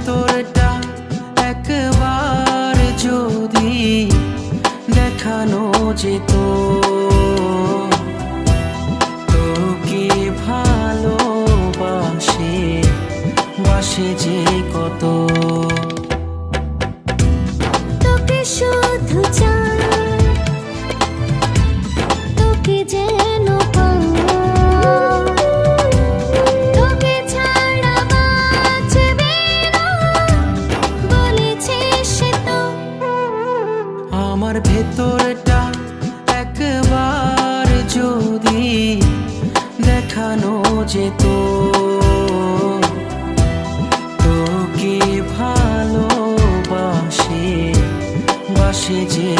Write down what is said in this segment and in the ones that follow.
ভেতরটা একবার যদি দেখানো যেত। তোকে ভালোবাসে বাসে যে কত। যেত তোকে ভালোবাসে বাসে যে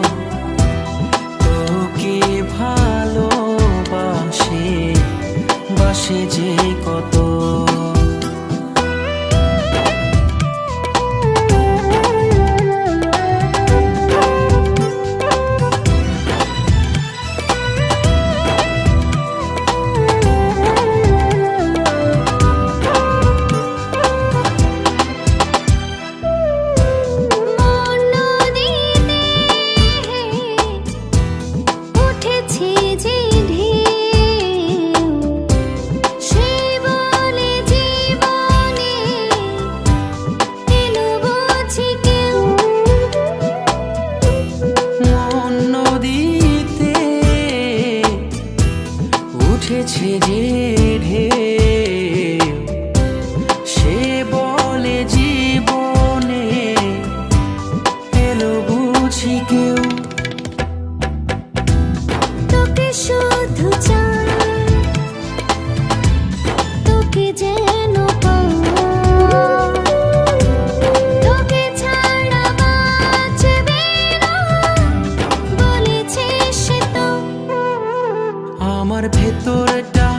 আমার ভেতরটা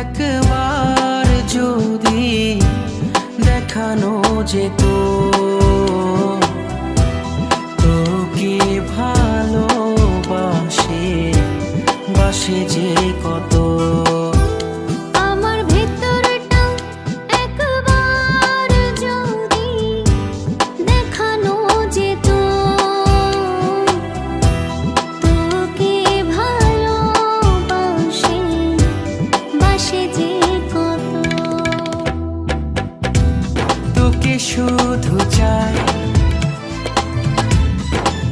একবার যদি দেখানো যেত। তোকে ভালোবাসে বাসে যে কত চাই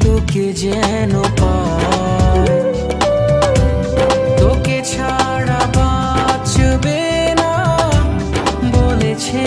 তোকে যেন পাই। তোকে ছাড়া বাঁচবে না বলেছে